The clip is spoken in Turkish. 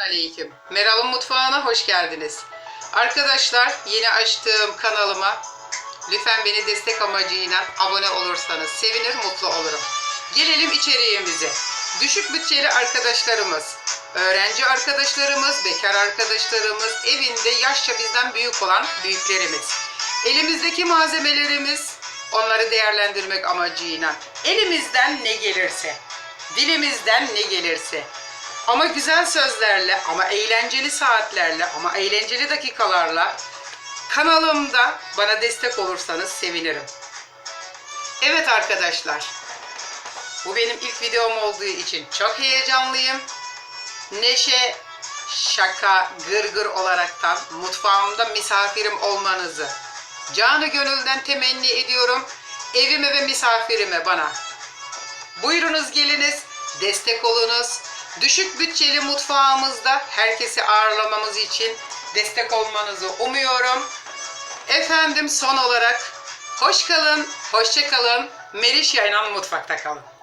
Aleyküm. Meral'ın mutfağına hoş geldiniz. Arkadaşlar yeni açtığım kanalıma lütfen beni destek amacıyla abone olursanız sevinir mutlu olurum. Gelelim içeriğimize. Düşük bütçeli arkadaşlarımız, öğrenci arkadaşlarımız, bekar arkadaşlarımız, evinde yaşça bizden büyük olan büyüklerimiz. Elimizdeki malzemelerimiz onları değerlendirmek amacıyla elimizden ne gelirse, dilimizden ne gelirse ama güzel sözlerle, ama eğlenceli saatlerle, ama eğlenceli dakikalarla kanalımda bana destek olursanız sevinirim. Evet arkadaşlar, bu benim ilk videom olduğu için çok heyecanlıyım. Neşe, şaka, gırgır olaraktan mutfağımda misafirim olmanızı canı gönülden temenni ediyorum. Evime ve misafirime bana Buyurunuz geliniz, destek olunuz. Düşük bütçeli mutfağımızda herkesi ağırlamamız için destek olmanızı umuyorum. Efendim son olarak hoş kalın, hoşça kalın. Meriç Yaylan mutfakta kalın.